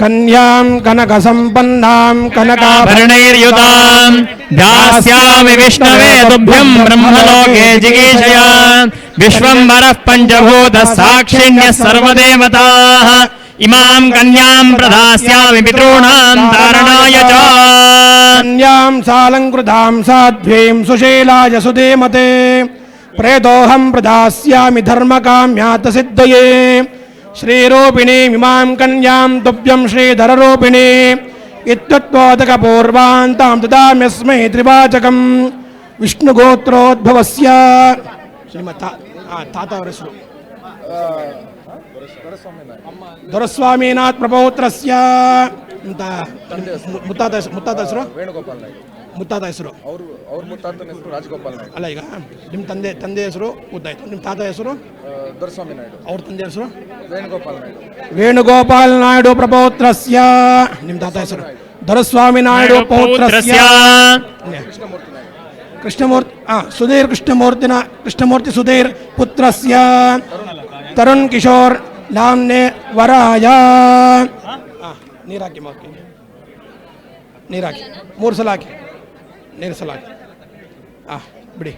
कन्यां कनक कनकाभरणैर्युतां दास्यामि विष्णवे तुभ्यं ब्रह्मलोके जिगीषया विश्वभर पंचभूत साक्षिण्य सर्वदेवता। इमां कन्यां प्रदास्यामि पितॄणां धारणाय च। कन्यां सालंकृतां साध्वीं सुशीलाय सुधीमते। प्रेतोऽहं प्रदास्यामि धर्मकाम्यात सिद्धये। श्रीरूपिणीमिमां कन्यां तुभ्यं श्रीधररूपिणी इत्युत्पोतकपूर्वान्तां ददाम्यस्मै त्रिवाचकं विष्णुगोत्रोद्भवस्य ಶ್ರೀಮತ ತಾತಾವರಸರು ದೊರಸ್ವಾಮಿನಾಥ್ ಪ್ರಪೌತ್ರಸ್ಯ ಮುತ್ತಾದ ಮುತ್ತಾದ ಹೆಸರು ವೇಣುಗೋಪಾಲ್ ನಾಯ್ಡು ಮುತ್ತಾತ ಹೆಸರು. ಅವರು ಅವ್ರ ಮುತ್ತಾತನ ಹೆಸರು ರಾಜಗೋಪಾಲ್ ನಾಯ್ಡು. ಅಲ್ಲ ಈಗ ನಿಮ್ಮ ತಂದೆ ತಂದೆ ಹೆಸರು ಗೊತ್ತಾಯ್ತು. ನಿಮ್ಮ ತಾತ ಹೆಸರು? ದೊರಸ್ವಾಮಿ ನಾಯ್ಡು. ಅವ್ರ ತಂದೆ ಹೆಸರು? ವೇಣುಗೋಪಾಲ್ ನಾಯ್ಡು. ವೇಣುಗೋಪಾಲ್ ನಾಯ್ಡು ಪ್ರಪೌತ್ರಸ್ಯ. ನಿಮ್ಮ ತಾತ ಹೆಸರು? ದೊರಸ್ವಾಮಿ ನಾಯ್ಡು ಪೌತ್ರಸ್ಯ. ಕೃಷ್ಣಮೂರ್ತಿ ನಾಯ್ಡು. ಕೃಷ್ಣಮೂರ್ತಿ ಸುಧೀರ್ ಕೃಷ್ಣಮೂರ್ತಿನ ಕೃಷ್ಣಮೂರ್ತಿ ಸುಧೀರ್ ಪುತ್ರಸ್ಯ. ತರುಣ್ ಕಿಶೋರ್ ನಾಮ್ನೆ ವರಾಯ. ನೀರಾಕಿ ಮಾಡ್ತೀನಿ ಹಾಕಿ ಮಕ್ಕಿ ನೀರು ಹಾಕಿ. ಮೂರು ಸಲ ಹಾಕಿ. ನೀರು ಸಲ ಆ ಬಿಡಿ.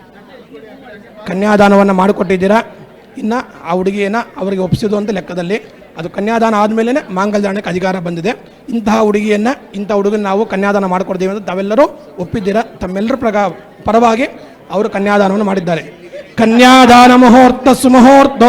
ಕನ್ಯಾದಾನವನ್ನು ಮಾಡಿಕೊಟ್ಟಿದ್ದೀರಾ? ಇನ್ನು ಆ ಹುಡುಗಿಯನ್ನು ಅವರಿಗೆ ಒಪ್ಪಿಸಿದ್ದು ಅಂತ ಲೆಕ್ಕದಲ್ಲಿ. ಅದು ಕನ್ಯಾದಾನ ಆದಮೇಲೆ ಮಾಂಗಲ್ಯಾಣಕ್ಕೆ ಅಧಿಕಾರ ಬಂದಿದೆ. ಇಂತಹ ಹುಡುಗಿಯನ್ನು ಇಂಥ ಹುಡುಗನ ನಾವು ಕನ್ಯಾದಾನ ಮಾಡಿಕೊಡ್ತೀವಿ ಅಂತ ತಾವೆಲ್ಲರೂ ಒಪ್ಪಿದ್ದೀರಾ? ತಮ್ಮೆಲ್ಲರ ಪ್ರಗಾ ಪರವಾಗಿ ಅವರು ಕನ್ಯಾದಾನವನ್ನು ಮಾಡಿದ್ದಾರೆ. ಕನ್ಯಾದಾನ ಮುಹೂರ್ತ ಸುಮುಹೂರ್ತೋ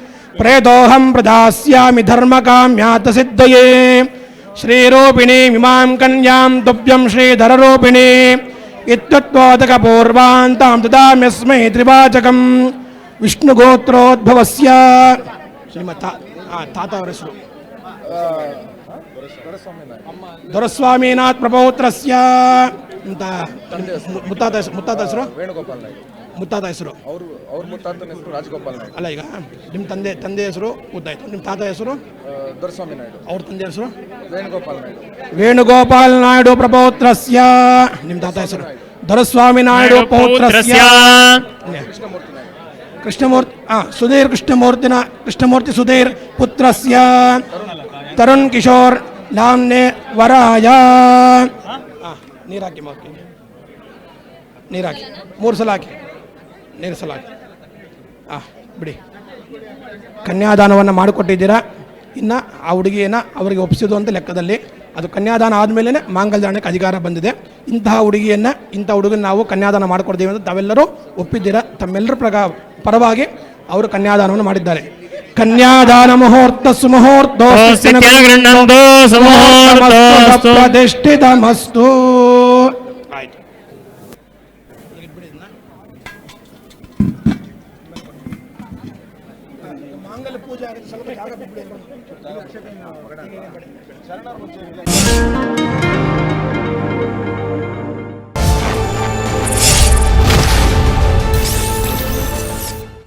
ప్రేతోహం ప్రదాస్యామి ధర్మకామ్యాత సిద్ధయే శ్రీరూపిణి మిమాం కన్యాం తుభ్యం శ్రీధరరూపిణి ఇత్యుత్పోదక పూర్వాంతాం దామ్యస్మై త్రివాచకం విష్ణుగోత్రోద్భవస్య శ్రీమత్ తాత వరసుడు దొరస్వామినాథ్ ప్రపౌత్రస్య ముత్తాత ముత్తాతసురు వేణుగోపాల్ ಮುತ್ತಾತ ಹೆಸರು. ಅವರು ಅವ್ರ ಮುತ್ತಾತನ ಹೆಸರು ರಾಜಗೋಪಾಲ್ ನಾಯ್ಡು ಅಲ್ಲ ಈಗ ನಿಮ್ಮ ತಂದೆ ತಂದೆ ಹೆಸರು ಗೊತ್ತಾಯ್ತು ನಿಮ್ಮ ತಾತ ಹೆಸರು? ದೊರೆಸ್ವಾಮಿ ನಾಯ್ಡು. ಅವ್ರ ತಂದೆ ಹೆಸರು? ವೇಣುಗೋಪಾಲ್ ನಾಯ್ಡು. ವೇಣುಗೋಪಾಲ್ ನಾಯ್ಡು ಪ್ರಪೌತ್ರಸ್ಯ. ನಿಮ್ಮ ತಾತ ಹೆಸರು? ದೊರಸ್ವಾಮಿ ನಾಯ್ಡು ಪೌತ್ರಸ್ಯ ಕೃಷ್ಣಮೂರ್ತಿ ನಾಯ್ಡು. ಕೃಷ್ಣಮೂರ್ತಿ ಆ ಸುಧೀರ್ ಕೃಷ್ಣಮೂರ್ತಿನ ಕೃಷ್ಣಮೂರ್ತಿ ಸುಧೀರ್ ಪುತ್ರಸ್ಯ. ತರುಣ್ ಕಿಶೋರ್ ನಾಮ್ನೆ ವರಾಯ. ನೀರಾಕಿ ಮಾಕಿ ನೀರಾಕಿ ಮೂರು ಸಲ ಹಾಕಿ. ನಿಲ್ಲಿಸಲಾಗಿದೆ ಆ ಬಿಡಿ. ಕನ್ಯಾದಾನವನ್ನು ಮಾಡಿಕೊಟ್ಟಿದ್ದೀರಾ? ಇನ್ನು ಆ ಹುಡುಗಿಯನ್ನು ಅವರಿಗೆ ಒಪ್ಪಿಸೋದು ಅಂತ ಲೆಕ್ಕದಲ್ಲಿ. ಅದು ಕನ್ಯಾದಾನ ಆದಮೇಲೆ ಮಾಂಗಲ್ಯದಾನಕ್ಕೆ ಅಧಿಕಾರ ಬಂದಿದೆ. ಇಂತಹ ಹುಡುಗಿಯನ್ನು ಇಂಥ ಹುಡುಗನ ನಾವು ಕನ್ಯಾದಾನ ಮಾಡಿಕೊಡ್ತೀವಿ ಅಂತ ತಾವೆಲ್ಲರೂ ಒಪ್ಪಿದ್ದೀರಾ? ತಮ್ಮೆಲ್ಲರ ಪ್ರಕಾರ ಪರವಾಗಿ ಅವರು ಕನ್ಯಾದಾನವನ್ನು ಮಾಡಿದ್ದಾರೆ. ಕನ್ಯಾದಾನ ಮುಹೂರ್ತ ಸುಮುಹೂರ್ತೋ ಪ್ರತಿಷ್ಠಿತಮಸ್ತು ಮಾಂಗಲ್ಯ ಪೂಜೆ ಆಗುತ್ತೆ ಸ್ವಲ್ಪ ಜಾಗ ಬಿಟ್ಬಿಡಿ.